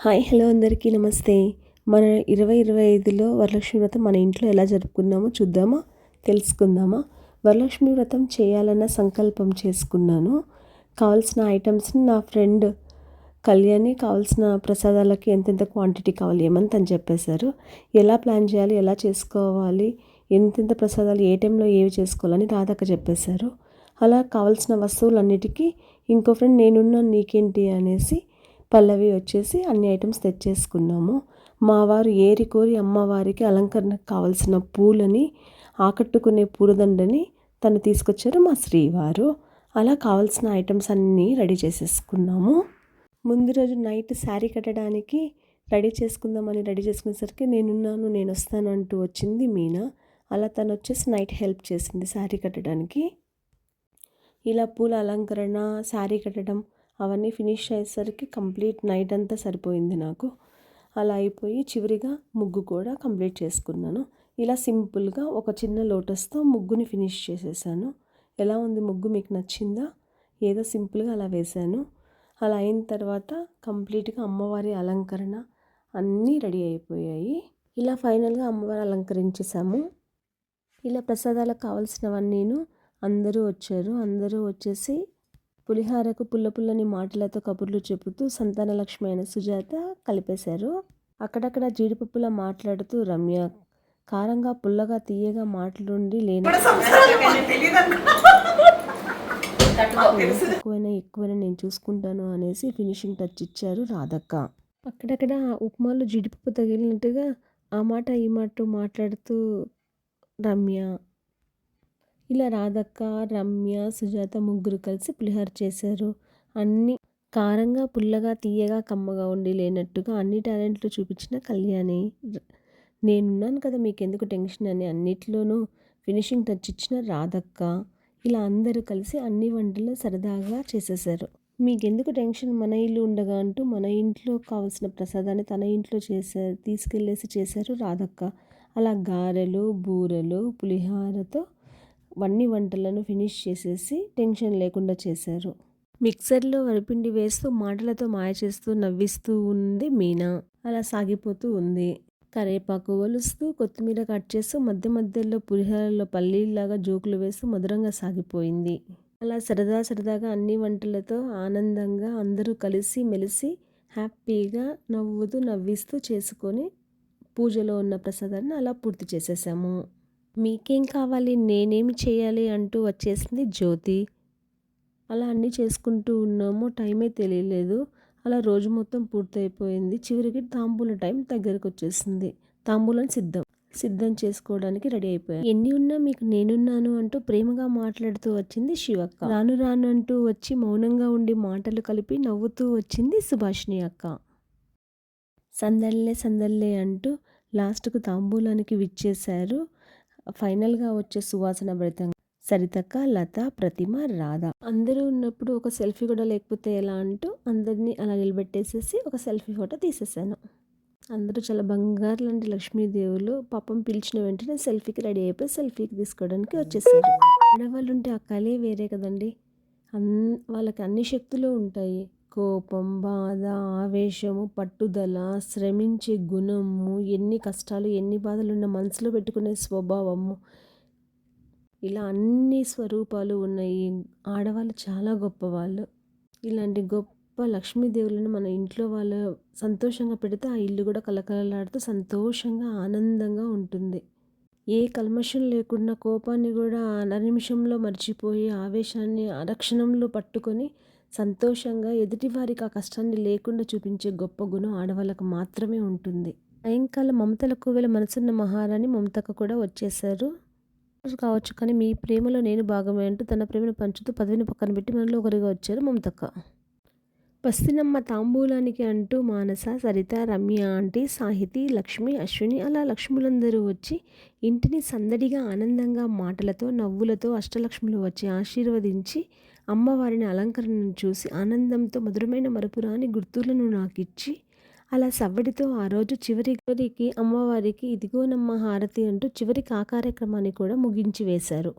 Hi hello అందరికీ నమస్తే. మన ఇరవై ఇరవై ఐదులో వరలక్ష్మి వ్రతం మన ఇంట్లో ఎలా జరుపుకున్నామో చూద్దామా? తెలుసుకుందామా? వరలక్ష్మి వ్రతం చేయాలన్న సంకల్పం చేసుకున్నాను. కావాల్సిన ఐటమ్స్ని నా ఫ్రెండ్ కళ్యాణి కావాల్సిన ప్రసాదాలకి ఎంతెంత క్వాంటిటీ కావాలి ఏమంత అని చెప్పేశారు. ఎలా ప్లాన్ చేయాలి ఎలా చేసుకోవాలి ఎంతెంత ప్రసాదాలు ఏ టైంలో ఏవి చేసుకోవాలని రాధక్క చెప్పేశారు. అలా కావాల్సిన వస్తువులన్నిటికీ ఇంకో ఫ్రెండ్ నేనున్నాను నీకేంటి అనేసి పల్లవి వచ్చేసి అన్ని ఐటమ్స్ తెచ్చేసుకున్నాము. మావారు ఏరి కోరి అమ్మవారికి అలంకరణకు కావలసిన పూలని ఆకట్టుకునే పూలదండని తను తీసుకొచ్చారు మా శ్రీవారు. అలా కావాల్సిన ఐటమ్స్ అన్నీ రెడీ చేసేసుకున్నాము. ముందు రోజు నైట్ శారీ కట్టడానికి రెడీ చేసుకుందామని రెడీ చేసుకునేసరికి నేనున్నాను నేను వస్తాను అంటూ వచ్చింది మీనా. అలా తను వచ్చేసి నైట్ హెల్ప్ చేసింది శారీ కట్టడానికి. ఇలా పూల అలంకరణ శారీ కట్టడం అవన్నీ ఫినిష్ అయ్యేసరికి కంప్లీట్ నైట్ అంతా సరిపోయింది నాకు. అలా అయిపోయి చివరిగా ముగ్గు కూడా కంప్లీట్ చేసుకున్నాను. ఇలా సింపుల్గా ఒక చిన్న లోటస్తో ముగ్గుని ఫినిష్ చేసేసాను. ఎలా ఉంది ముగ్గు మీకు నచ్చిందా? ఏదో సింపుల్గా అలా వేశాను. అలా అయిన తర్వాత కంప్లీట్గా అమ్మవారి అలంకరణ అన్నీ రెడీ అయిపోయాయి. ఇలా ఫైనల్గా అమ్మవారు అలంకరించేసాము ఇలా ప్రసాదాలకు కావాల్సినవన్నీను అందరూ వచ్చారు. అందరూ వచ్చేసి పులిహారకు పుల్ల పుల్లని మాటలతో కబుర్లు చెబుతూ సంతాన లక్ష్మి అయిన సుజాత కలిపేశారు. అక్కడక్కడ జీడిపప్పులా మాట్లాడుతూ రమ్య కారంగా పుల్లగా తీయగా మాటలుండి లేని ఎక్కువైనా ఎక్కువైనా నేను చూసుకుంటాను అనేసి ఫినిషింగ్ టచ్ ఇచ్చారు రాధక్క. అక్కడక్కడ ఉప్మాలో జీడిపప్పు తగిలినట్టుగా ఆ మాట ఈ మాట మాట్లాడుతూ రమ్య ఇలా రాధక్క రమ్య సుజాత ముగ్గురు కలిసి పులిహోర చేశారు. అన్ని కారంగా పుల్లగా తీయగా కమ్మగా ఉండి లేనట్టుగా అన్ని టాలెంట్లు చూపించిన కళ్యాణి. నేనున్నాను కదా మీకు ఎందుకు టెన్షన్ అని అన్నిట్లోనూ ఫినిషింగ్ టచ్ ఇచ్చిన రాధక్క. ఇలా అందరూ కలిసి అన్ని వంటలు సరదాగా చేసేసారు మీకెందుకు టెన్షన్? మన ఇల్లు ఉండగా అంటూ మన ఇంట్లో కావాల్సిన ప్రసాదాన్ని తన ఇంట్లో చేశారు తీసుకెళ్ళేసి చేశారు రాధక్క. అలా గారెలు బూరెలు పులిహారతో అన్ని వంటలను ఫినిష్ చేసేసి టెన్షన్ లేకుండా చేశారు. మిక్సర్లో వరిపిండి వేస్తూ మాటలతో మాయ చేస్తూ నవ్విస్తూ ఉంది మీనా. అలా సాగిపోతూ ఉంది. కరేపాకు వలుస్తూ కొత్తిమీర కట్ చేస్తూ మధ్య మధ్యలో పులిహోరలో పల్లీలాగా జోకులు వేస్తూ మధురంగా సాగిపోయింది. అలా సరదా సరదాగా అన్ని వంటలతో ఆనందంగా అందరూ కలిసి మెలిసి హ్యాపీగా నవ్వుతూ నవ్విస్తూ చేసుకొని పూజలో ఉన్న ప్రసాదాన్ని అలా పూర్తి చేసేసాము. మీకేం కావాలి? నేనేమి చేయాలి? అంటూ వచ్చేసింది జ్యోతి. అలా అన్నీ చేసుకుంటూ ఉన్నాము టైమే తెలియలేదు. అలా రోజు మొత్తం పూర్తయిపోయింది. చివరికి తాంబూల టైం దగ్గరకు వచ్చేసింది తాంబూలం సిద్ధం. సిద్ధం చేసుకోవడానికి రెడీ అయిపోయాను. ఎన్ని ఉన్నా మీకు నేనున్నాను అంటూ ప్రేమగా మాట్లాడుతూ వచ్చింది శివక్క. రాను రాను అంటూ వచ్చి మౌనంగా ఉండి మాటలు కలిపి నవ్వుతూ వచ్చింది సుభాషిణి అక్క. సందల్లే సందల్లే అంటూ లాస్ట్కు తాంబూలానికి విచ్చేశారు. ఫైనల్గా వచ్చే సువాసన భరితంగా సరితక్క లత ప్రతిమ రాధ. అందరూ ఉన్నప్పుడు ఒక సెల్ఫీ కూడా లేకపోతే ఎలా అంటూ అందరినీ అలా నిలబెట్టేసేసి ఒక సెల్ఫీ ఫోటో తీసేసాను. అందరూ చాలా బంగారు లాంటి లక్ష్మీదేవులు పాపం పిలిచిన వెంటనే సెల్ఫీకి రెడీ అయిపోయి సెల్ఫీకి తీసుకోవడానికి వచ్చేసారు. ఆడవాళ్ళు ఉంటే ఆ కళే వేరే కదండి. అన్ వాళ్ళకి అన్ని శక్తులు ఉంటాయి. కోపం బాధ ఆవేశము పట్టుదల శ్రమించే గుణము ఎన్ని కష్టాలు ఎన్ని బాధలు ఉన్న మనసులో పెట్టుకునే స్వభావము. ఇలా అన్ని స్వరూపాలు ఉన్నాయి. ఆడవాళ్ళు చాలా గొప్పవాళ్ళు. ఇలాంటి గొప్ప లక్ష్మీదేవులను మన ఇంట్లో వాళ్ళు సంతోషంగా పెడితే ఆ ఇల్లు కూడా కలకలలాడుతూ సంతోషంగా ఆనందంగా ఉంటుంది. ఏ కల్మషం లేకుండా కోపాన్ని కూడా నిమిషంలో మర్చిపోయి ఆవేశాన్ని అరక్షణంలో పట్టుకొని సంతోషంగా ఎదుటివారికి ఆ కష్టాన్ని లేకుండా చూపించే గొప్ప గుణం ఆడవాళ్ళకు మాత్రమే ఉంటుంది. సాయంకాలం మమతలకు వేళ మనసున్న మహారాణి మమతకు కూడా వచ్చేశారు. కావచ్చు కానీ మీ ప్రేమలో నేను భాగమే అంటూ తన ప్రేమను పంచుతూ పదవిని పక్కన పెట్టి మనలో ఒకరిగా వచ్చారు మమతక్క. పస్తినమ్మ తాంబూలానికి అంటూ మానస సరిత రమ్య ఆంటీ సాహితి లక్ష్మి అశ్విని అలా లక్ష్ములందరూ వచ్చి ఇంటిని సందడిగా ఆనందంగా మాటలతో నవ్వులతో అష్టలక్ష్ములు వచ్చి ఆశీర్వదించి అమ్మవారిని అలంకరణను చూసి ఆనందంతో మధురమైన మరపురాని గుర్తులను నాకిచ్చి అలా సవ్వడితో ఆ రోజు చివరి చివరికి అమ్మవారికి ఇదిగోనమ్మ హారతి అంటూ చివరికి ఆ కార్యక్రమాన్ని కూడా ముగించి వేశారు.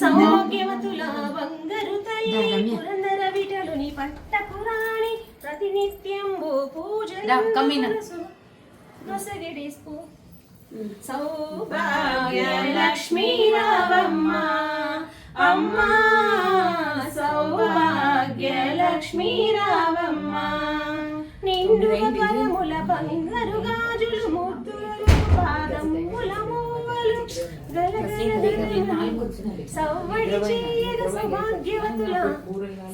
సౌఖ్యవతుల బంగారు రావమ్మ సౌభాగ్య లక్ష్మీ రావమ్మ. నిండు పరముల బంగారు గాజులు ముద్దులు పాదముల మూవలు సౌవడి చేయగ సౌభాగ్యవతుల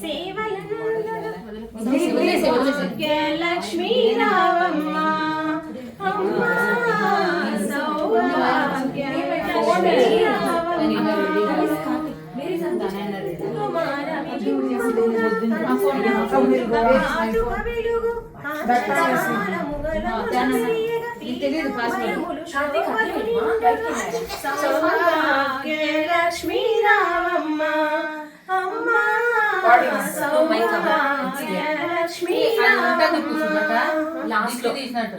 సేవల లక్ష్మీ రావమ్మ లక్ష్మీ రామమ్మ అమ్మ సౌభాగ్య లక్ష్మీ రామమ్మ లాస్ట్ తీసినట్టు.